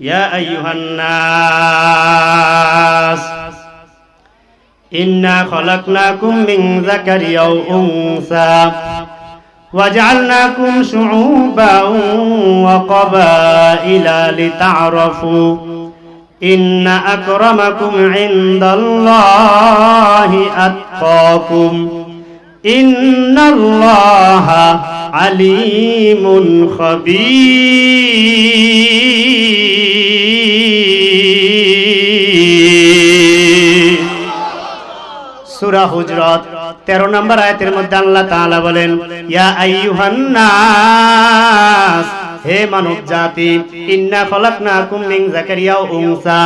يا أيها الناس إنا خلقناكم من ذكر أو أنثى وجعلناكم شعوبا وقبائل لتعرفوا إن أكرمكم عند الله أتقاكم. ইন্নাল্লাহা আলিমুন খবীর। হুজরত 13 নম্বর আয়তের মধ্যে আল্লাহ তাআলা বলেন ইয়া আইয়ুহান হে মানব জাতি, ইন্না খলাকনাকুম মিন যাকারিয়া ও উনসা।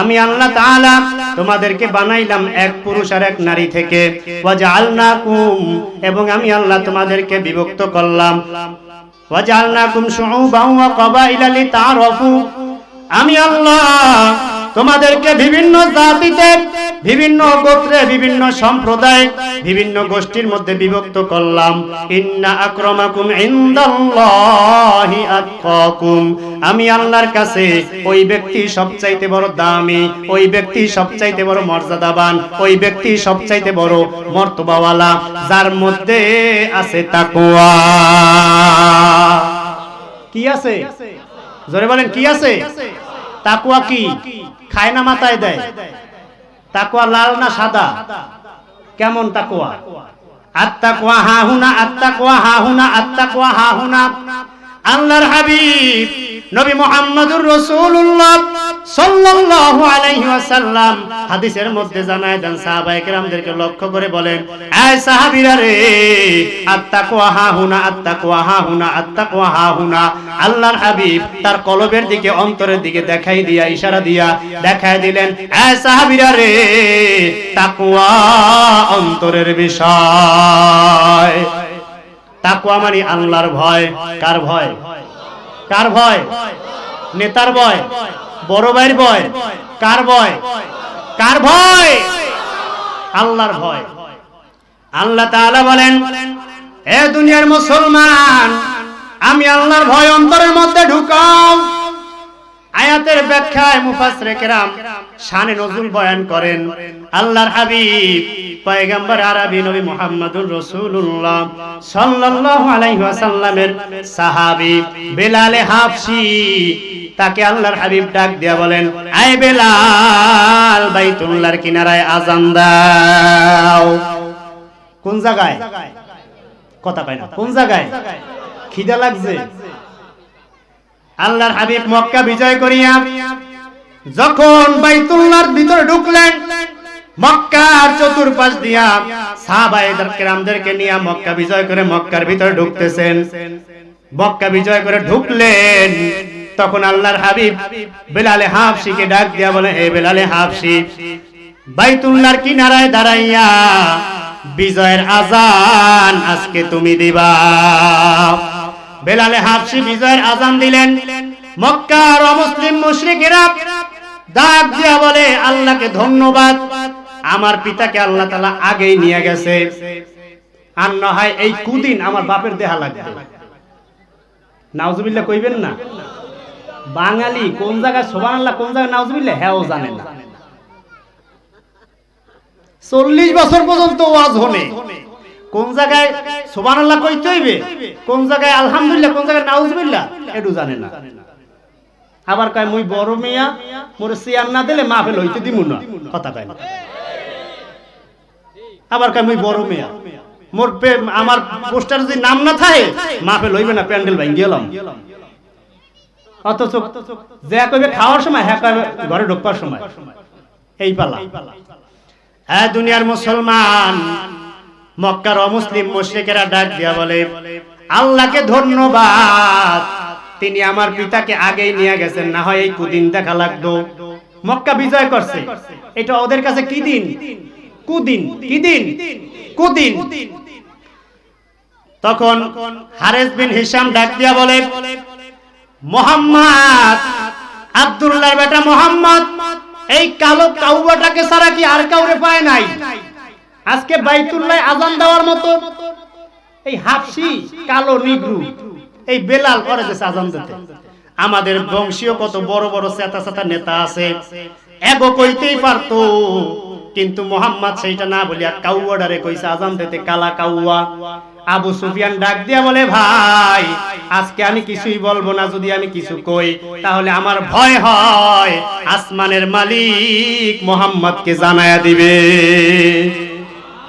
আমি আল্লাহ তাআলা তোমাদেরকে বানাইলাম এক পুরুষ আর এক নারী থেকে। ওয়া জাআলনাকুম এবং আমি আল্লাহ তোমাদেরকে বিভক্ত করলাম। ওয়া জাআলনাকুম শুউবাও ওয়া ক্বাবাইলা লিতারাফু আমি আল্লাহ তোমাদেরকে বিভিন্ন জাতিতে, বিভিন্ন গোত্রে, বিভিন্ন সম্প্রদায়, বিভিন্ন গোষ্ঠীর মধ্যে বিভক্ত করলাম। ইন্না আক্রমাকুম ইনদাল্লাহি আতকাকুম। আমি আল্লাহর কাছে ওই ব্যক্তি সবচাইতে বড় দামি, ওই ব্যক্তি সবচাইতে বড় মর্যাদাবান, ওই ব্যক্তি সবচাইতে বড় মর্তবাওয়ালা, যার মধ্যে আছে তাকওয়া। কি আছে? জোরে বলেন, কি আছে? তাকুয়া কি? খায় না, মাথায় দেয়। তাকুয়া লাল না সাদা? কেমন তাকুয়া আত্তাকুয়া হা হুনা আত্তাকুয়া হা হুনা আত্তাকুয়া হা হুনা আল্লাহর হাবিব, নবী মুহাম্মদুর রাসূলুল্লাহ সাল্লাল্লাহু আলাইহি ওয়াসাল্লাম হাদিসের মধ্যে জানায় দেন, সাহাবায়ে কেরামদেরকে লক্ষ্য করে বলেন এই সাহাবীরা রে, আত্তাকুয়া হা হুনা আত্তাকুয়া হা হুনা আত্তাকুয়া হা হুনা আল্লাহর হাবিব তার কলবের দিকে, অন্তরের দিকে দেখাই দিয়া, ইশারা দিয়া দেখাই দিলেন এই সাহাবীরা রে তাকওয়া অন্তরের বিষয়। তাকওয়া মানে আল্লাহর ভয়। কার ভয়? কার ভয়? নেতার ভয়। বড় ভাইয়ের ভয়। কার ভয়? কার ভয়? আল্লাহর ভয়। আল্লাহ তাআলা বলেন, এ দুনিয়ার মুসলমান, আমি আল্লাহর ভয় অন্তরের মধ্যে ঢুকাও। আয়াতের ব্যাখ্যায় মুফাসসিরে কেরাম শানে নজরুল বয়ান করেন, আল্লাহর হাবিব পয়গম্বর আরবি নবী মুহাম্মদুর রাসূলুল্লাহ সাল্লাল্লাহু আলাইহি ওয়াসাল্লামের সাহাবী বেলালে হাফসি, তাকে আল্লাহর হাবিব ডাক দিয়া বলেন, আয় বেলাল, বাইতুল্লাহর কিনারায় আজান দাও। কোন জায়গায়? কথা পাই না, কোন জায়গায়? খিদা লাগছে। আল্লাহর হাবিব মক্কা বিজয় করিয়া যখন বাইতুল্লাহর ভিতরে ঢুকলেন মক্কার কিনারায় দাঁড়াইয়া বিজয়ের আজান আজকে তুমি দিবা। বেলালে হাফসি বিজয়ের আজান দিলেন। মক্কার অমুসলিম মুশরিকেরা ডাক দিয়া বলে, আল্লাহকে ধন্যবাদ আমার পিতাকে আল্লাহ তাআলা আগেই নিয়ে গেছে। আর না হয় এই কুদিন আমার বাপের দেহা লাগবে। নাউজুবিল্লাহ কইবেন না? বাঙালি কোন জায়গায়, সুবহানাল্লাহ, কোন জায়গায় নাউজুবিল্লাহ? হ্যাঁ জানে না। চল্লিশ বছর পর্যন্ত ওয়াজ হনে কোন জায়গায় সুবহানাল্লাহ কইতে হইবে? কোন জায়গায় আলহামদুলিল্লাহ, কোন জায়গায় নাউজুবিল্লাহ? এটু জানে না। আবার কয়, মুই বড় মিয়া, মোর সিয়ার না দিলে মাহফিল হইতে দিমু না। কথা কয় না। আবার কয়, মুই বড় মিয়া। মোর আমার পোস্টার যদি নাম না থাকে মাহফিল হইবে না, প্যান্ডেল ভাই গেলাম অথচ যে কইবে খাওয়ার সময় হ্যাঁ কইবে ঘরে ঢোকবার সময়। এই পালা। হ্যাঁ দুনিয়ার মুসলমান, মক্কার অমুসলিম মুশরিকেরা ডাক দিয়া বলে, আল্লাহকে ধন্যবাদ, তিনি আমার পিতাকে আগেই নিয়ে গেছেন, না হয় এই কুদিন দেখা লাগতো। মক্কা বিজয় করছে। এটা ওদের কাছে কি দিন? কুদিন কি দিন কুদিন তখন হারেস বিন হিসাম ডাক দিয়া বলে মোহাম্মদ আব্দুল্লাহর বেটা মোহাম্মদ এই কালো কাউবাটাকে ছাড়া কি আর কাউরে পায় নাই? আজকে বাইতুল্লাহ আজান দেওয়ার মতো এই হাফসি কালো নিগ্রু এই বেলাল করে যে আজান দিতে। আমাদের বংশীয় কত বড় বড় চেতা চেতা নেতা আছে এগো কইতেই পারতো কিন্তু মোহাম্মদ সেইটা না বলিয়া কাউয়াডারে কইছে, আজান দিতে কালা কাউয়া। আবু সুফিয়ান ডাক দিয়া বলে, ভাই, আজকে আমি কিছুই বলব না, যদি আমি কিছু কই, তাহলে আমার ভয় হয়, আসমানের মালিক মোহাম্মদকে জানায়া দিবে।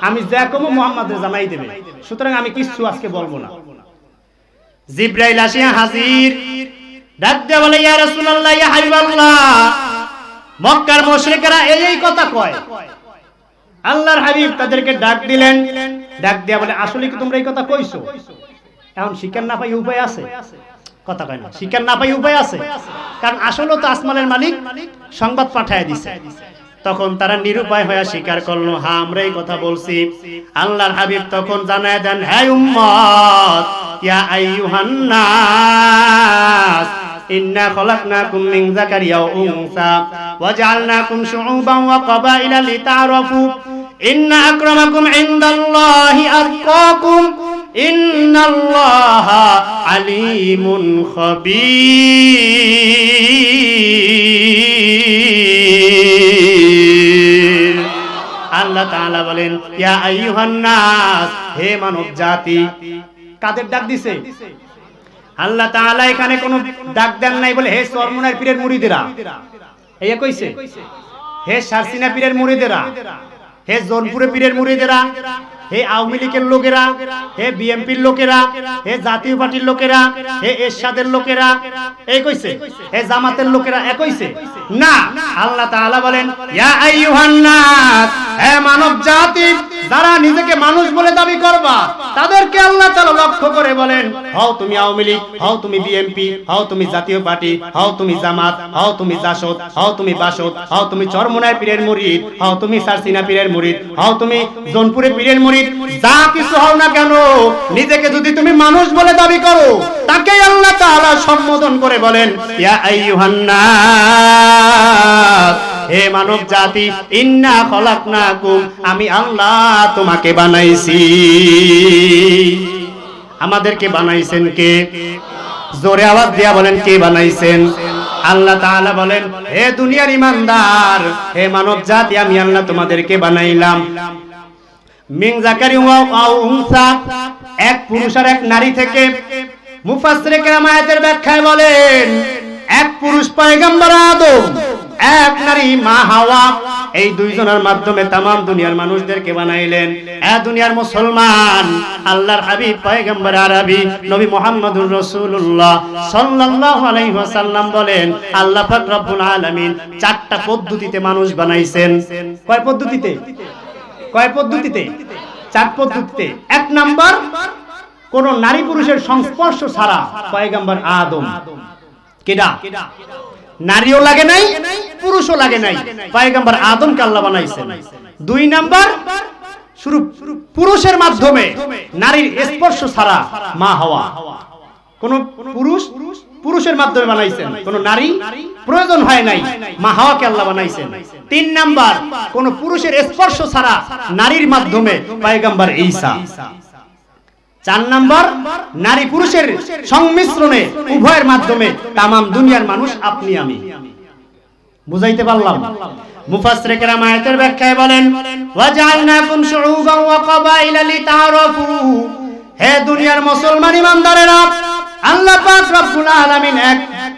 আমি যা কমো মোহাম্মদের জানাই দেবে, সুতরাং আমি কিছু আজকে বলব না। জিব্রাইল আসিয়া হাজির, ডাক দিয়া বলে, ইয়া রাসূলুল্লাহ, ইয়া হাবিবাল্লাহ মক্কার মুশরিকেরা এই এই কথা কয়। আল্লাহর হাবিব তাদেরকে ডাক দিলেন। ডাক দিয়া বলে, আসলে কি তোমরা এই কথা কইছো? এখন শিকার না পাই উপায় আছে? কথা কয় না। শিকার না পাই উপায় আছে? কারণ আসলে তো আসমানের মালিক সংবাদ পাঠায় দিছে। তখন তারা নিরুপায় হয়ে স্বীকার করল হ্যাঁ আমরা এই কথা বলছি। আল্লাহর হাবিব তখন জানায় দেন হ্যাঁ উম্মত, ইয়া আইয়ুহান নাস إنا خلقناكم من ذكر وأنثى وجعلناكم شعوبا وقبائل لتعرفوا إن أكرمكم عند الله أتقاكم إن الله عليم خبير আল্লাহ তাআলা বলেন ইয়া আইয়ুহান নাস হে মানব জাতি কাদের ডাক দিছে আল্লাহ তাআলা এখানে কোনো ডাক দেন নাই বলে, হে সরমনার পীরের মুরিদেরা এই কইছে, হে সারসিনা পীরের মুরিদেরা হে জোনপুরে পীরের মুরিদেরা হে আওয়ামী লীগের লোকেরা। হে বিএমপির লোকেরা। হে জাতীয় পার্টির লোকেরা। হে এরশাদের লোকেরা। এই কইছে, হে জামাতের লোকেরা। এ কইছে, না। আল্লাহ তাআলা বলেন, ইয়া আইয়ুহান নাস, হে মানব জাতি যারা নিজেকে মানুষ বলে দাবি করবা, তাদেরকে আল্লাহ তাআলা লক্ষ্য করে বলেন, হও তুমি আওয়ামী লীগ, হও তুমি বিএমপি হও তুমি জাতীয় পার্টি, হও তুমি জামাত, হও তুমি জাসদ, হও তুমি বাসদ, হও তুমি চরমনায় পীরের মুরিদ, হও তুমি সারসিনা পীরের মুরিদ, হও তুমি জোনপুরে পীরের মুরিদ, যা কিছু হও না কেন, নিজেকে যদি তুমি মানুষ বলে দাবি করো তাকে আল্লাহ তাআলা সম্বোধন করে বলেন, ইয়া আইয়ুহান নাস হে মানব জাতি ইন্না খলাকনাকুম, আমি আল্লাহ তোমাকে বানাইছি। আমাদেরকে বানাইছেন কে? জোরে আওয়াজ দিয়া বলেন, কে বানাইছেন? আল্লাহ তাআলা বলেন, হে দুনিয়ার ইমানদার, হে মানব জাতি আমি আল্লাহ তোমাদেরকে বানাইলাম। মিং জাকারি উনসা, এক পুরুষ আর এক নারী থেকে মুফাসসিরে কেরাম আয়াতের ব্যাখ্যায় বলেন, এক পুরুষ পয়গম্বর আদম এক নারী, মা হাওয়া। এই দুইজনের মাধ্যমে তামাম দুনিয়ার মানুষদেরকে বানাইলেন। এ দুনিয়ার মুসলমান, আল্লাহর হাবিব, পয়গম্বর আরবি, নবী মুহাম্মদুর রসুল্লাহ সাল্লাল্লাহু আলাইহি বলেন, আল্লাহ পাক রব্বুল আলামিন চারটা পদ্ধতিতে মানুষ বানাইছেন। কয় পদ্ধতিতে? কয় পদ্ধতিতে? চার পদ্ধতিতে। এক নাম্বার, কোন নারী পুরুষের সংস্পর্শ ছাড়া পয়গম্বর আদম। কেডা? নারীও লাগে নাই, পুরুষও লাগে নাই। পয়গম্বর আদমকে আল্লাহ বানাইছেন। দুই নাম্বার, শুরু পুরুষের মাধ্যমে নারীর স্পর্শ ছাড়া মা হওয়া। কোন পুরুষ পুরুষের মাধ্যমে বানাইছেন, কোন নারী প্রয়োজন হয় নাই, মা হাওয়াকে আল্লাহ বানাইছেন। তিন নাম্বার, কোন পুরুষের স্পর্শ ছাড়া নারীর মাধ্যমে পয়গম্বর ঈসা। চার নাম্বার, নারী পুরুষের সংমিশ্রণে উভয়ের মাধ্যমে তামাম দুনিয়ার মানুষ আপনি আমি। বুঝাইতে পারলাম? মুফাসসিরে কেরাম আয়াতের ব্যাখ্যায় বলেন ওয়াজআলনাকুম শুউবান ওয়া কাবাইলা লিতাআরাফু। হে দুনিয়ার মুসলমান ইমানদারেরা, আল্লাহ পাক রব্বুল আলামিন এক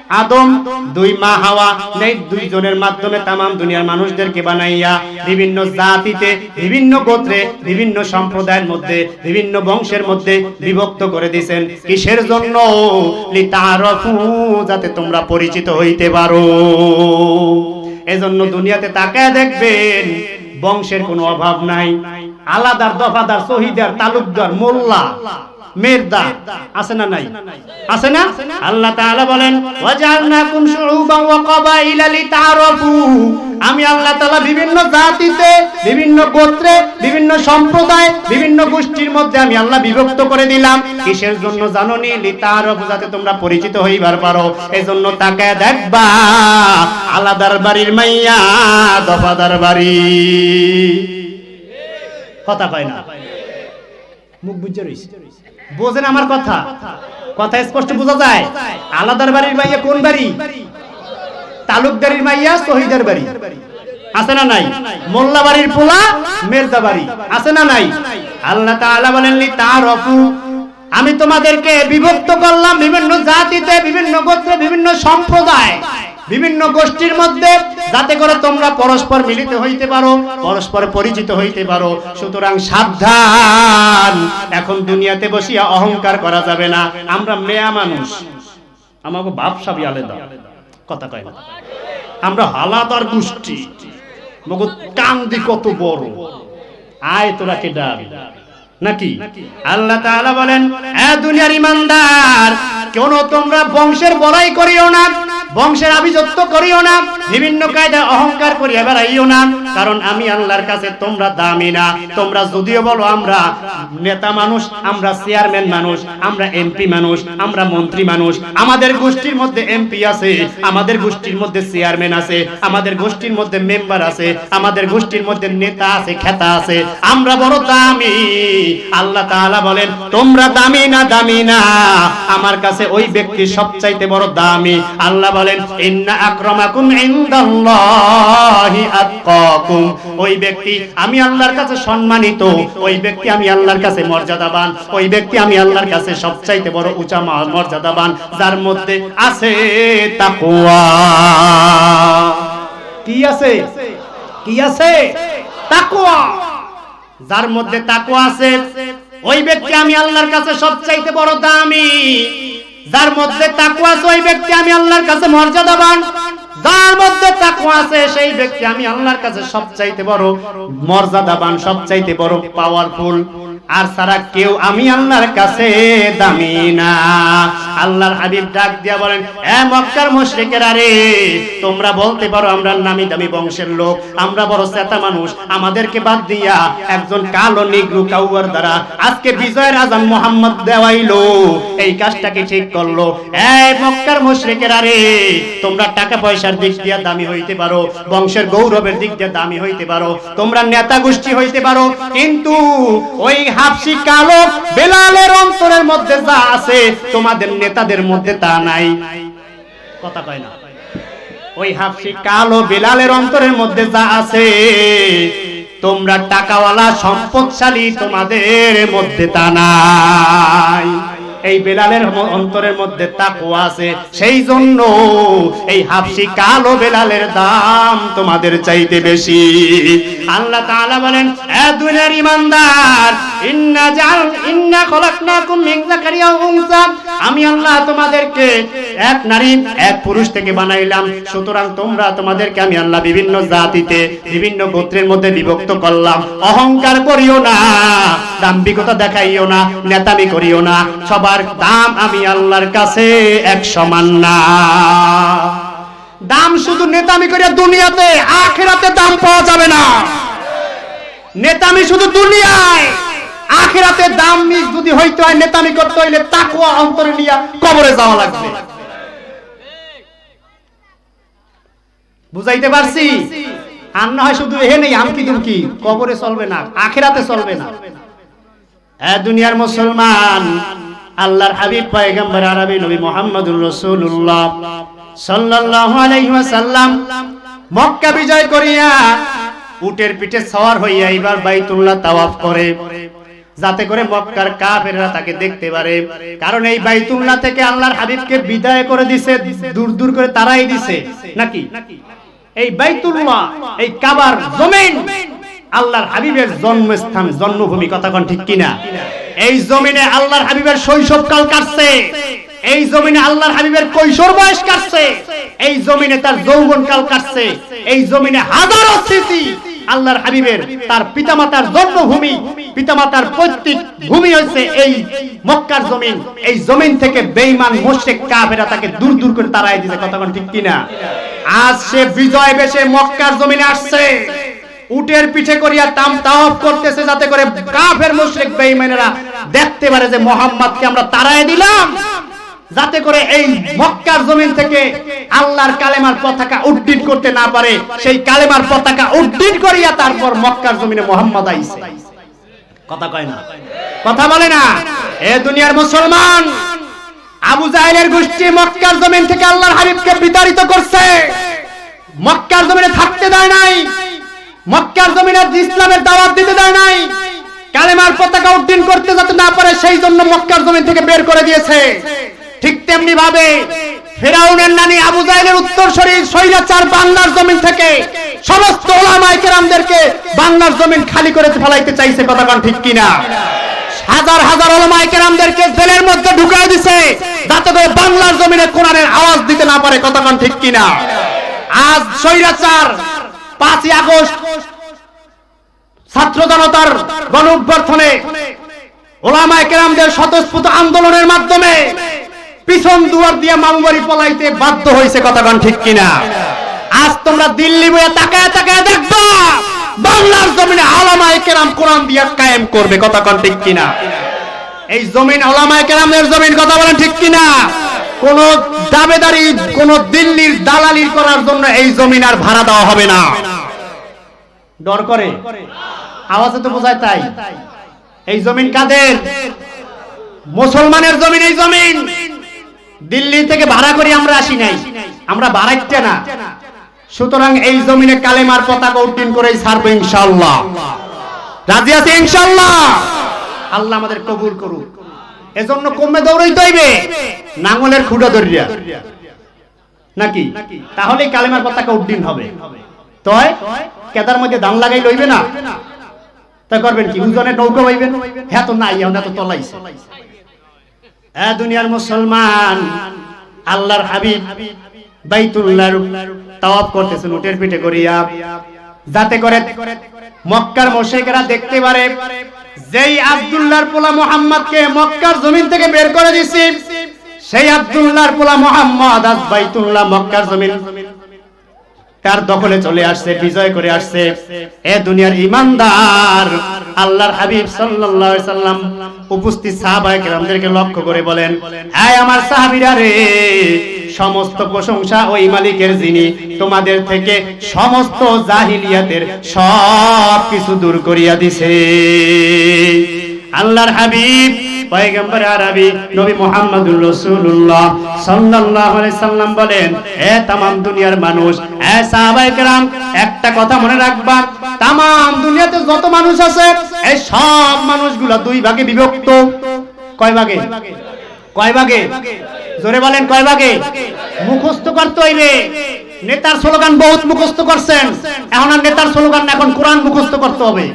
আদম, দুই মা হাওয়া এই দুইজনের মাধ্যমে তামাম দুনিয়ার মানুষদেরকে বানাইয়া বিভিন্ন জাতিতে, বিভিন্ন গোত্রে, বিভিন্ন সম্প্রদায়ের মধ্যে, বিভিন্ন বংশের মধ্যে বিভক্ত করে দিয়েছেন। কিসের জন্য? লিতাআরাফু, যাতে তোমরা পরিচিত হইতে পারো। এজন্য দুনিয়াতে তাকায় দেখবেন, বংশের কোনো অভাব নাই। আলাদার দফাদার শহীদার তালুকদার, মোল্লা। মেরদা আছে না নাই? আছে না? আল্লাহ তাআলা বলেন, ওয়াজআলনাকুম শুউবান ওয়া কাবাইলা লিতাআরাফু। আমি আল্লাহ তাআলা বিভিন্ন জাতিতে, বিভিন্ন গোত্রে, বিভিন্ন সম্প্রদায়, বিভিন্ন গোষ্ঠীর মধ্যে আমি আল্লাহ বিভক্ত করে দিলাম। কিসের জন্য জানো নি লিতাআরাফু, যাতে তোমরা পরিচিত হইবার পারো। এজন্য তাকায় দেখবা, আলাদার বাড়ির মাইয়া, দফাদার বাড়ি। কথা কয় না? মুখ বুঝে রইছে? বোঝেন আমার কথা। কথা স্পষ্ট বোঝা যায়। আলাদার বাড়ির মাইয়া কোন বাড়ি? তালুকদারির মাইয়া শহীদের বাড়ি। আছে না নাই? মোল্লা বাড়ির পোলা মেরদা বাড়ি। আছে না নাই? আল্লাহ তাআলা বলেননি তার অপু আমি তোমাদেরকে বিভক্ত করলাম বিভিন্ন জাতিতে, বিভিন্ন গোত্রে, বিভিন্ন সম্প্রদায়। বিভিন্ন গোষ্ঠীর মধ্যে, যাতে করে তোমরা পরস্পর মিলিত হইতে পারো, পরস্পর পরিচিত হইতে পারো। সুতরাং সাবধান। এখন দুনিয়াতে বসিয়া অহংকার করা যাবে না। আমরা মেয়া মানুষ। আমাকে বাপসাবি আলাদা কথা কয় না। আমরা হালাদার গোষ্ঠী। মগো কান্দি কত বড়। আয় তোরা কে ডাল নাকি? আল্লাহ তাআলা বলেন, এ দুনিয়ার ইমানদার, কেন তোমরা বংশের বড়াই করিও না, বংশের আভিজাত্য করিও না, বিভিন্ন কায়দায় অহংকার করিয়া বেড়াইও না, কারণ আমি আল্লাহর কাছে তোমরা দামি না। তোমরা যদিও বলো আমরা নেতা মানুষ, আমরা চেয়ারম্যান মানুষ, আমরা এমপি মানুষ, আমরা মন্ত্রী মানুষ, আমাদের গোষ্ঠীর মধ্যে এমপি আছে, আমাদের গোষ্ঠীর মধ্যে চেয়ারম্যান আছে, আমাদের গোষ্ঠীর মধ্যে মেম্বার আছে, আমাদের গোষ্ঠীর মধ্যে নেতা আছে, খেতা আছে, আমরা বড় দামি। আল্লাহ বলেন, তোমরা দামি না দামি না। আমার কাছে ওই ব্যক্তি সবচাইতে বড় দামি। আল্লাহ বলেন ওই ব্যক্তি আমি আল্লাহর কাছে সম্মানিত। ওই ব্যক্তি আমি আল্লাহর কাছে মর্যাদাবান। ওই ব্যক্তি আমি আল্লাহর কাছে সবচাইতে বড় উঁচা মর্যাদাবান। যার মধ্যে আছে কি আছে? কি আছে? যার মধ্যে তাকু আছে, ওই ব্যক্তি আমি আল্লাহর কাছে সবচাইতে বড় দামি। যার মধ্যে তাকু আছে, ওই ব্যক্তি আমি আল্লাহর কাছে মর্যাদাবান। যার মধ্যে তাকওয়া আছে, সেই ব্যক্তি আমি আল্লাহর কাছে সবচাইতে বড় মর্যাদাবান, সবচাইতে বড় পাওয়ারফুল আর সারা কেউ আমি আল্লাহর কাছে দামি না। আল্লাহর হাবিব ডাক দিয়া বলেন, এ মক্কার মুশরিকেরা রে, তোমরা বলতে পারো আমরা নামি দামি বংশের লোক, আমরা বড় চেতা মানুষ, আমাদেরকে বাদ দিয়া একজন কালো নিগ্রু কাউয়ার দ্বারা আজকে বিজয়ের আজান মোহাম্মদ দেওয়াইলো। এই কাজটাকে ঠিক করল? এই মক্কার মুশরিকেরা রে, তোমরা টাকা পয়সার দিক দিয়ে দামি হইতে পারো, বংশের গৌরবের দিক দিয়ে দামি হইতে পারো, তোমরা নেতা গোষ্ঠী হইতে পারো, কিন্তু ওই হাফসি কালো বেলালের অন্তরের মধ্যে যা আছে, তোমাদের নেতাদের মধ্যে তা নাই। কথা কয় না। ওই হাফসি কালো বেলালের অন্তরের মধ্যে যা আছে, তোমরা টাকাওয়ালা, সম্পদশালী তোমাদের মধ্যে তা নাই। এই বেলালের অন্তরের মধ্যে তাকওয়া আছে। সেই জন্য এই হাফসি কালো বেলালের দাম তোমাদের চাইতে বেশি। আল্লাহ তাআলা বলেন, এ দুনিয়ার ইমানদার ইন্না জাল, ইন্না খলাকনাকুম মিন যাকারিয়া উনসা। আমি আল্লাহ তোমাদেরকে এক নারী, এক পুরুষ থেকে বানাইলাম। সুতরাং তোমরা তোমাদেরকে আমি আল্লাহ বিভিন্ন জাতিতে, বিভিন্ন গোত্রের মধ্যে বিভক্ত করলাম। অহংকার করিও না। দাম্ভিকতা দেখাইও না, নেতামি করিও না। সবার দাম আমি আল্লাহর কাছে এক সমান না। দাম শুধু নেতামি করিয়া দুনিয়াতে, আখেরাতে দাম পাওয়া যাবে না। নেতামি শুধু দুনিয়ায়, আখেরাতে দাম মি- যদি হইতে হয়, নেতামি করতে হইলে তাকুয়া অন্তরে নিয়া কবরে যাওয়া লাগবে। বুঝাইতে পারছি? আর না হয় শুধু এ নেই আমকি দুমকি কবরে চলবে না, আখেরাতে চলবে না। দুনিয়ার মুসলমান, আল্লাহর হাবিব পয়গম্বর আরবি নবী মুহাম্মদুর রাসূলুল্লাহ সাল্লাল্লাহু আলাইহি ওয়াসাল্লাম মক্কা বিজয় করিয়া উটের পিঠে সওয়ার হইয়া এবার বাইতুল্লাহ তাওয়াফ করে, যাতে করে মক্কার কাফেররা তাকে দেখতে পারে। কারণ এই বাইতুল্লাহ থেকে আল্লাহর হাবিবকে বিদায় করে দিছে, দূর দূর করে তারাই দিছে। নাকি? এই বাইতুল্লাহ, এই কাবার জমিন আল্লাহর হাবিবের জন্মস্থান, জন্মভূমি কথা কোন ঠিক কিনা? এই জমিনে আল্লাহর হাবিবের শৈশবকাল কাটছে। এই জমিনে আল্লাহর হাবিবের কৈশোর বয়স কাটছে। এই জমিনে তার যৌবনকাল কাটছে। এই জমিনে হাজারো স্মৃতি আল্লাহর হাবিবের, তার পিতামাতার জন্মভূমি, পিতামাতার পৈতৃক ভূমি হচ্ছে এই মক্কার জমিন। এই জমিন থেকে বেঈমান, মুশরিক কাফেরা তাকে দূর দূর করে তাড়াই দিয়েছে কতক্ষণ ঠিক কিনা? আজ সে বিজয় বেশে মক্কার জমিনে আসছে। উটের পিঠে করিয়া তাম তাওয়াফ করতেছে যাতে করে কাফের মুশরিক বেঈমানেরা দেখতে পারে যে মোহাম্মদকে আমরা তাড়াই দিলাম। যাতে করে এই মক্কার জমিন থেকে আল্লাহর কালেমার পতাকা উড্ডীন করতে না পারে, সেই কালেমার পতাকা উড্ডীন করিয়া তারপর মক্কার জমিনে মোহাম্মদ আইছে। কথা কয় না? কথা বলে না? এ দুনিয়ার মুসলমান, আবু জাহেলের গোষ্ঠী মক্কার জমিন থেকে আল্লাহর হাবিবকে বিতাড়িত করছে। মক্কার জমিনে থাকতে দেয় নাই। মক্কার জমিনে ইসলামের দাওয়াত দিতে দেয় নাই। কালেমার পতাকা উড্ডীন করতে যাতে না পারে, সেই জন্য মক্কার জমিন থেকে বের করে দিয়েছে। ঠিক তেমনি ভাবে ফেরাউনের নানি আবু জাহেলের উত্তর শরীর স্বৈরাচার বাংলার জমিন থেকে সমস্ত ওলামায়ে কেরামদেরকে বাংলার জমিন খালি করে ফেলাইতে চাইছে, কথা কোন ঠিক কিনা? হাজার হাজার ওলামায়ে কেরামদেরকে জেলের মধ্যে ঢুকায় দিছে, যাতে করে বাংলার জমিনে কোরআনের আওয়াজ দিতে না পারে, কথা কোন ঠিক কিনা? আজ স্বৈরাচার পাঁচই আগস্ট ছাত্র জনতার গণ অভ্যর্থনে ওলামায়ে কেরামদের স্বতঃস্ফূর্ত আন্দোলনের মাধ্যমে পিছন দুয়ার দিয়ে মামুবাড়ি পলাইতে বাধ্য হয়েছে, কথাগণ ঠিক কিনা? আজ তোমরা দিল্লি বইয়া তাকায় তাকায় দেখবা, বাংলার জমিনে আলামায়ে কেরাম কোরআন দিয়া কায়েম করবে, কথাগণ ঠিক কিনা? এই জমিন ওলামায়ে কেরামের জমিন, কথা বলেন ঠিক কিনা? কোন দাবেদারি, কোন দিল্লির দালালি করার জন্য এই জমিন আর ভাড়া দেওয়া হবে না। ডর করে। আওয়াজে তো বোঝায় তাই। এই জমিন কাদের? মুসলমানের জমিন, এই জমিন। দিল্লি থেকে ভাড়া করে আমরা আসি নাই। আমরা ভাড়াইতে না। সুতরাং এই জমিনে কালেমার পতাকা উড্ডীন করেই ছাড়বো ইনশাল্লাহ রাজি আছে ইনশাল্লাহ আল্লাহ আমাদের কবুল করুক। এজন্য কমে দৌড়াইতে হইবে। নাঙ্গলের খুঁটা দরিয়া নাকি? তাহলে কালেমার পতাকা উড্ডীন হবে। তয়, কেদার মধ্যে দাম লাগাই লইবে না। তা করবেন কি? উজনে নৌকা পাইবেন হ্যাঁ তো নাই আমরা তো তলাইছে। হ্যাঁ দুনিয়ার মুসলমান, আল্লাহর হাবিব বাইতুল্লাহর তাওয়াফ করতেছেন উটের পিঠে করিয়া। যাতে করে মক্কার মুশরিকরা দেখতে পারে যেই আব্দুল্লাহর পোলা মোহাম্মদকে মক্কার জমিন থেকে বের করে দিছি, সেই আব্দুল্লাহর পোলা মোহাম্মদ আজ বাইতুল্লাহ মক্কার জমিন। তার দখলে চলে আসছে, বিজয় করে আসছে। এ দুনিয়ার ইমানদার আল্লাহর হাবিব সাল্লাল্লাহু সাল্লাম উপস্থিত সাহাবায়ে কেরামদেরকে লক্ষ্য করে বলেন এই আমার সাহাবীরা রে, সমস্ত প্রশংসা ওই মালিকের যিনি তোমাদের থেকে সমস্ত জাহিলিয়াতের সব কিছু দূর করিয়া দিছে। আল্লাহর হাবিব পয়গম্বর আরবি নবী মুহাম্মদুর রাসূলুল্লাহ সাল্লাল্লাহু আলাইহি সাল্লাম বলেন, এ তামাম দুনিয়ার মানুষ, এ সাহাবায়ে কেরাম, একটা কথা মনে রাখবা, তামাম দুনিয়াতে যত মানুষ আছে, এই সব মানুষগুলো দুই ভাগে বিভক্ত। কয় ভাগে? কয় ভাগে? জোরে বলেন, কয় ভাগে? মুখস্থ করতে হইবে। নেতার স্লোগান বহুত মুখস্থ করছেন। এখন আর নেতার স্লোগান এখন কোরআন মুখস্থ করতে হবে।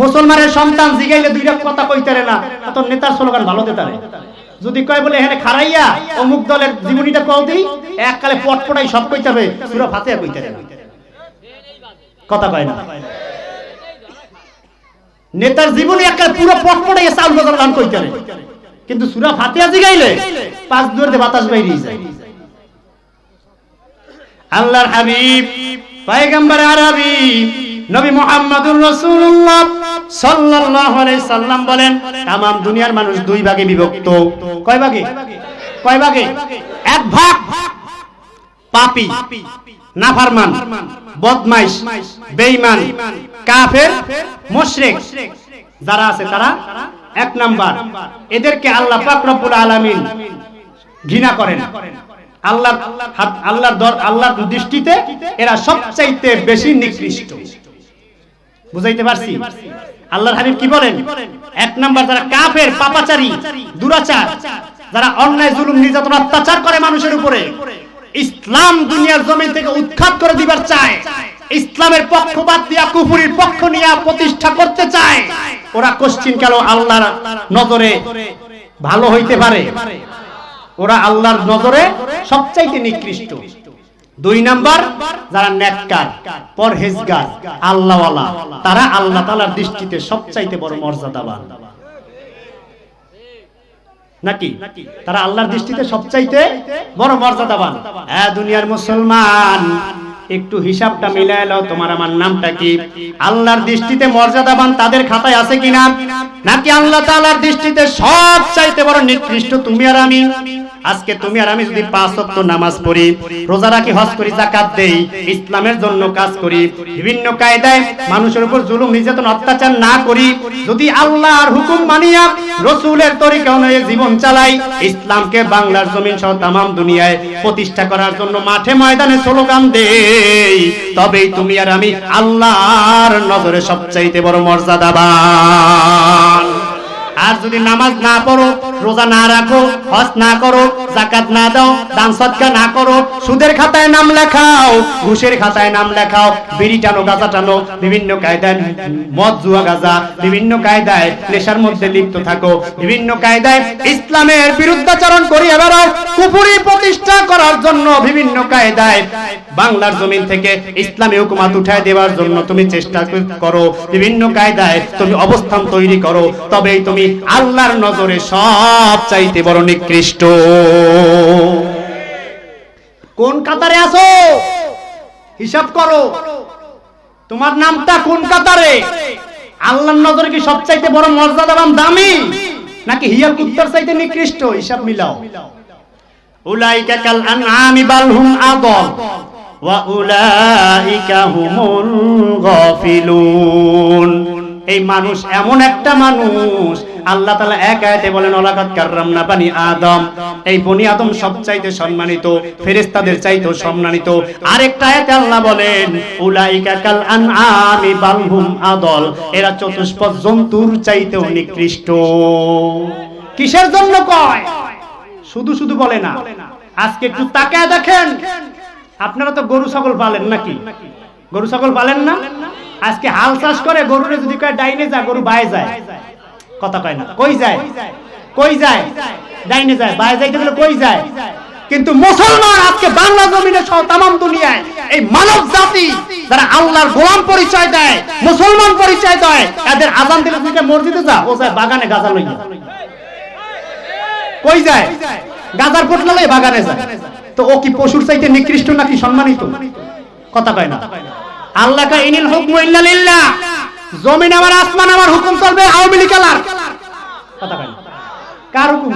মুসলমানের সন্তান জিগাইলে দুইটা কথা কইতারে না, এত নেতার স্লোগান ভালো দিতারে। যদি কয় বলে এখানে খারাইয়া অমুক দলের জীবনীটা কও দিই, এককালে পটপটাই সব কইতে হবে সুরা ফাতে কইতারে না। কথা কয় না। নেতার জীবনী এককালে পুরো পটপটাই চাউল বাজার গান কইতারে। কিন্তু সুরা ফাতিহা জিগাইলে পাঁচ দুয়ারে বাতাস বাইরে যায়। আল্লাহর হাবিব, পয়গম্বর আরবি নবী মোহাম্মদুর রসুল্লাহ সাল্লাল্লাহু আলাইহি সাল্লাম বলেন তাম দুনিয়ার মানুষ দুই ভাগে বিভক্ত। কয় ভাগে? কয় ভাগে? এক ভাগ পাপী, নাফারমান, বদমাইশ, বেঈমান, কাফের, মুশরিক। যারা আছে তারা এক নাম্বার। এদেরকে আল্লাহ পাক রব্বুল আলামিন ঘৃণা করেন। আল্লাহ আল্লাহর আল্লাহর দৃষ্টিতে এরা সবচাইতে বেশি নিকৃষ্ট। বুঝাইতে পারছি? আল্লাহর হাবিব কি বলেন? এক নাম্বার, যারা কাফের, পাপাচারী, দুরাচার, যারা অন্যায়, জুলুম, নির্যাতন, অত্যাচার করে মানুষের উপরে, ইসলাম দুনিয়ার জমিন থেকে উৎখাত করে দিবার চায়। ইসলামের পক্ষপাত দিয়া, কুফুরির পক্ষ নিয়ে প্রতিষ্ঠা করতে চায়। ওরা কোশ্চিন কেন আল্লাহর নজরে ভালো হইতে পারে? ওরা আল্লাহর নজরে সবচাইতে নিকৃষ্ট। দুই নাম্বার যারা নেককার, পরহেজগার, আল্লাহওয়ালা, তারা আল্লাহ তাআলার দৃষ্টিতে সবচাইতে বড় মর্যাদাবান। নাকি? তারা আল্লাহর দৃষ্টিতে সবচাইতে বড় মর্যাদাবান। হ্যাঁ দুনিয়ার মুসলমান, একটু হিসাবটা মিলাই নাও তোমার আমার নামটা কি? আল্লাহর দৃষ্টিতে মর্যাদাবান তাদের খাতায় আছে কিনা? নাকি আল্লাহ তাআলার দৃষ্টিতে সব চাইতে বড় নিকৃষ্ট তুমি আর আমি? আজকে তুমি আর আমি যদি পাঁচ ওয়াক্ত নামাজ পড়ি, রোজা রাখি, হজ করি জাকাত দেই, ইসলামের জন্য কাজ করি, বিভিন্ন কায়দায় মানুষের উপর জুলুম, নির্যাতন, অত্যাচার না করি, যদি আল্লাহর হুকুম মানিয়া রসুলের তরিকা অনুযায়ী জীবন চালাই, ইসলামকে বাংলার জমিন সহ তামাম দুনিয়ায় প্রতিষ্ঠা করার জন্য মাঠে ময়দানে স্লোগান দেই, তবেই তুমি আর আমি আল্লাহর নজরে সবচাইতে বড় মর্যাদাবান। আর যদি নামাজ না পড়ো রোজা না রাখো, হজ না করো জাকাত না দাও, দান সৎকা না করো, সুদের খাতায় নাম লেখাও, ঘুষের খাতায় নাম লেখাও, বিড়ি টানো, গাঁজা টানো, বিভিন্ন কায়দায় মদ, জুয়া, গাঁজা, বিভিন্ন কায়দায় নেশার মধ্যে লিপ্ত থাকো, বিভিন্ন কায়দায় ইসলামের বিরুদ্ধাচরণ করিয়া বেড়াও কুপুরি প্রতিষ্ঠা করার জন্য বিভিন্ন কায়দায়। বাংলার জমিন থেকে ইসলামী হুকুমাত উঠায় দেওয়ার জন্য তুমি চেষ্টা করো, বিভিন্ন কায়দায় তুমি অবস্থান তৈরি করো, তবেই তুমি আল্লাহর নজরে সব চাইতে বড় নিকৃষ্ট। কোন কাতারে আছো? হিসাব করো। তোমার নামটা কোন কাতারে? আল্লাহর নজরে কি সব চাইতে বড় মর্যাদাবান দামি? নাকি হিয়ার কুত্তার চাইতে নিকৃষ্ট? হিসাব মিলাও। উলাইকা কাল আনআমি বাল হুম আদল ওয়া উলাইকা হুমুল গাফিলুন। এই মানুষ এমন একটা মানুষ আল্লাহ তাআলা এক আয়াতে বলেন ওলাকাত কাররামনা বানি আদম। এই বনি আদম সবচাইতে সম্মানিত, ফেরেশতাদের চাইতেও সম্মানিত। আরেকটা আয়াতে আল্লাহ বলেন, উলাইকা কাল আনআমি বাল হুম আদল। এরা চতুষ্পদ জন্তুর চাইতেও নিকৃষ্ট। কিসের জন্য কয়? শুধু শুধু বলে না। আজকে একটু তাকায় দেখেন। আপনারা তো গরু ছাগল পালেন নাকি? গরু ছাগল পালেন না? আজকে হাল চাষ করে গরুরে যদি কয়, ডাইনে যা, গরু বায়ে যায়। কথা কয় না। কই যায়? কই যায়? ডাইনে যায়, বায়ে যাইতে গেলে কই যায়? কিন্তু মুসলমান আজকে বাংলা জমিনে সহ তামাম দুনিয়ায় এই মানব জাতি যারা আল্লাহর গোলাম পরিচয় দেয়, মুসলমান পরিচয় দেয় এদের আজান দিলে তুই মসজিদে যা ও যায়, বাগানে গাজা লইয়া। কই যায়? গাজার পোটলা লই বাগানে যায়। তো ও কি পশুর চাইতে নিকৃষ্ট নাকি সম্মানিত? কথা কয় না। আল্লাহ কা ইনিল হুকমু ইল্লা লিল্লাহ। জমিন আমার আসমান আমার হুকুম চলবে, আওয়ামী লীগ আলার কথা কয় কার হুকুম?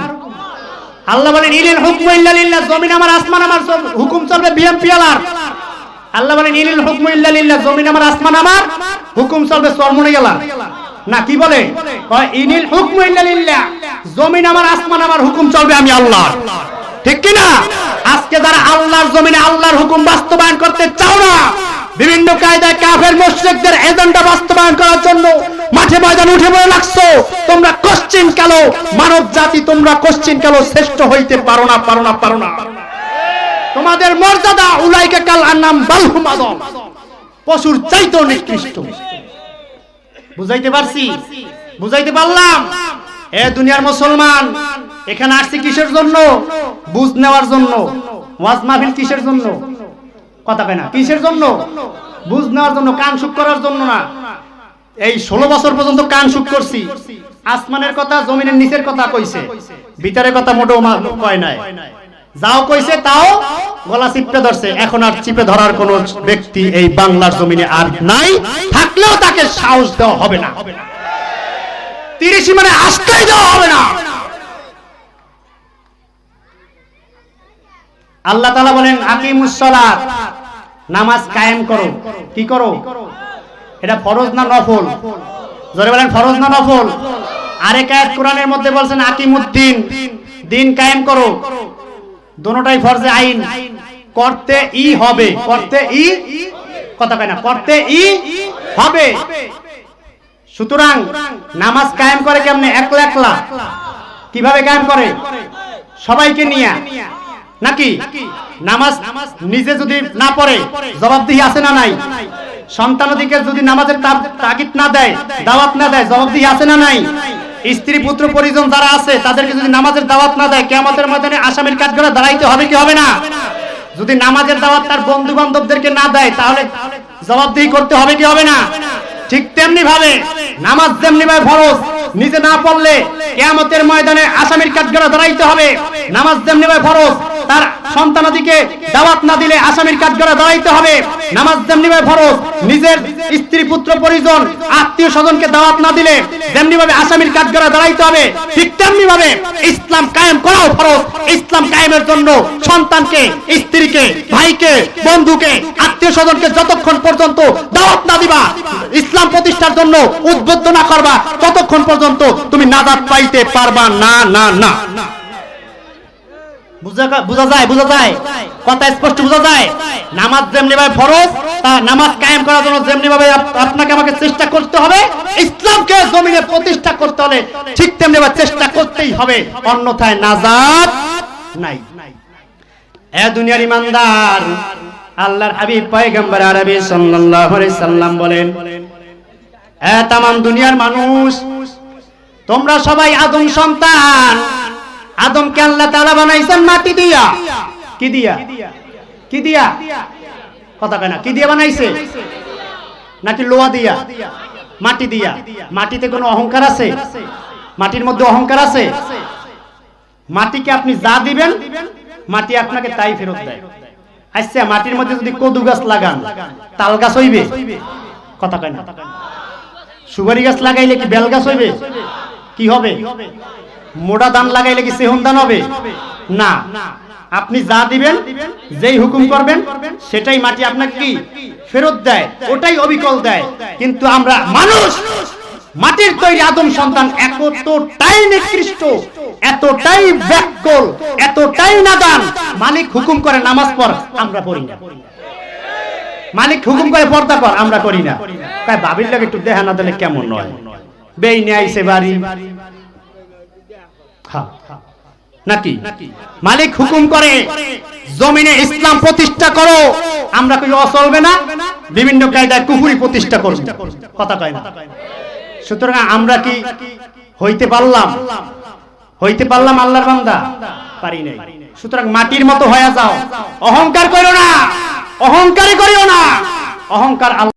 আল্লাহ বলেন ইনিল হুকমু ইল্লা লিল্লাহ, জমিন আমার আসমান আমার হুকুম চলবে বিএমপি আলার আল্লাহ বলেন ইনিল হুকমু ইল্লা লিল্লাহ, জমিন আমার আসমান আমার হুকুম চলবে চরমনে গেলার না, কি বলে? ইনিল হুকমু ইল্লা লিল্লাহ, জমিন আমার আসমান আমার হুকুম চলবে আমি আল্লাহর। ঠিক কি না আজকে যারা আল্লাহর জমিনে আল্লাহর হুকুম বাস্তবায়ন করতে চাও না বিভিন্ন কায়দায় কাফের মুশরিকদের এজেন্ডা বাস্তবায়ন করার জন্য মাঠে ময়দান উঠে পড়ে লাগছো, তোমরা কোশ্চিন কালো মানব জাতি তোমরা কোশ্চিন কালো শ্রেষ্ঠ হইতে পারো না পারো না পারো না। তোমাদের মর্যাদা উলাইকা কাল আনাম বালহুম আদম। পশুর চাইতেও নিকৃষ্ট। বুঝাইতে পারছি? বুঝাইতে পারলাম? এ দুনিয়ার মুসলমান, এখানে আসছি কিসের জন্য? বুঝ নেওয়ার জন্য। ওয়াজ মাহফিল কিসের জন্য? কথা কয় না? কিসের জন্য? বুঝ নেওয়ার জন্য কান সুখ করার জন্য না। এই ষোলো বছর পর্যন্ত কান সুখ করছি। আসমানের কথা, জমিনের নিচের কথা কইছে। ভিতরের কথা মোটেও কয় নাই। যাও কইছে, তাও গলা চিপে ধরছে। এখন আর চিপে ধরার কোন ব্যক্তি এই বাংলার জমিনে আর নাই। থাকলেও তাকে সাহস দেওয়া হবে না। তিরিশ মানে আসতেই দেওয়া হবে না। আল্লাহ তালা বলেন, আকিমুস সালাত। নামাজ কায়েম করো। কি করো? এটা ফরজ না নফল? জোরে বলেন, ফরজ না নফল? আরেক আয়াত কোরআনের মধ্যে বলছেন, আকিমুদ্দিন, দিন কায়েম করো। দোনোটাই ফরজে আইন। করতে ই হবে। করতে ই কথা কয় না, করতে ই হবে। সুতরাং নামাজ কায়েম করে কেমনে? একলা একলা। কীভাবে কায়েম করে? সবাইকে নিয়ে। নাকি? নামাজ নিজে যদি না পড়ে, জবাবদিহি আছে না নাই? সন্তানদিকে যদি নামাজের তাগিদ না দেয়, দাওয়াত না দেয়, জবাবদিহি আছে না নাই? স্ত্রী, পুত্র, পরিজন যারা আছে, তাদেরকে যদি নামাজের দাওয়াত না দেয় কেমতের ময়দানে আসামির কাঠগড়া দাঁড়াইতে হবে কি হবে না? যদি নামাজের দাওয়াত তার বন্ধু বান্ধবদেরকে না দেয়, তাহলে জবাবদিহি করতে হবে কি হবে না? ঠিক তেমনি ভাবে নামাজ যেমনি ভাবে ফরজ, নিজে না পড়লে কেয়ামতের ময়দানে আসামির কাঠগড়া দাঁড়াইতে হবে। নামাজ যেমনি ভাবে ফরজ তার সন্তানাদিকে দাওয়াত না দিলে আসামির কাঠগড়া দাঁড়াইতে হবে। নামাজ যেমনি ভাবে ফরজ, নিজের স্ত্রী, পুত্র, পরিজন, আত্মীয় স্বজনকে দাওয়াত না দিলে যেমনি ভাবে আসামির কাঠগড়া দাঁড়াইতে হবে, ঠিক তেমনি ভাবে ইসলাম কায়েম করাও ফরজ। ইসলাম কায়েমের জন্য সন্তানকে, স্ত্রীকে, ভাইকে, বন্ধুকে, আত্মীয় স্বজনকে যতক্ষণ পর্যন্ত দাওয়াত না দিবা, ইসলাম প্রতিষ্ঠার জন্য উদ্বুদ্ধ না করবা, ততক্ষণ পর্যন্ত তুমি নাজাত পাইতে পারবা না না না। নামাজ কায়েম করার জন্য আপনাকে আমাকে চেষ্টা করতে হবে, ইসলামকে প্রতিষ্ঠা করতে হলে ঠিক তেমনি চেষ্টা করতেই হবে। অন্যথায় নাজাত নাই। এ দুনিয়ার ইমানদার, আল্লাহর সাল্লাম বলেন, এ তামাম দুনিয়ার মানুষ, তোমরা সবাই আদম সন্তান আদমকে আল্লাহ তাআলা বানাইছেন মাটি দিয়া। কি দিয়া? কি দিয়া? কথা কয় কি দিয়া বানাইছে? নাকি লোহা দিয়া? মাটি দিয়া। মাটিতে কোনো অহংকার আছে? মাটির মধ্যে অহংকার আছে? মাটিকে আপনি যা দিবেন, মাটি আপনাকে তাই ফেরত দেয়। আচ্ছা মাটির মধ্যে যদি কদু গাছ লাগান, তাল গাছ হইবে? কথা কয় না। সুপারি গাছ লাগাইলে কি বেল গাছ হইবে? কি হবে? মোটা দান লাগাইলে কি সেহন দান হবে? না। আপনি যা দিবেন, যেই হুকুম করবেন, সেটাই মাটি আপনাকে কি? ফেরত দেয়। ওটাই অবিকল দেয়। কিন্তু আমরা মানুষ, মাটির তৈরি আদম সন্তান এতটাই নিকৃষ্ট, এতটাই ব্যাকল, এতটাই নাদান। মালিক হুকুম করে নামাজ পড়, আমরা পড়ি না। মালিক হুকুম করে পর্দা কর, আমরা করি না। তাই বাবির লাগে একটু দেখা না দিলে কেমন নয়? বেই নিয়ে আইসে বাড়ি। নাকি? মালিক হুকুম করে, জমিনে ইসলাম প্রতিষ্ঠা করো, আমরা কই অচলবে না, বিভিন্ন কায়দায় কুকুরি প্রতিষ্ঠা করব। কথা কয় না? সুতরাং আমরা কি হইতে পারলাম? হইতে পারলাম আল্লাহর বান্দা? পারি নাই। সুতরাং মাটির মতো হয়ে যাও। অহংকার করো না, অহংকারই করিও না। অহংকার আল্লাহ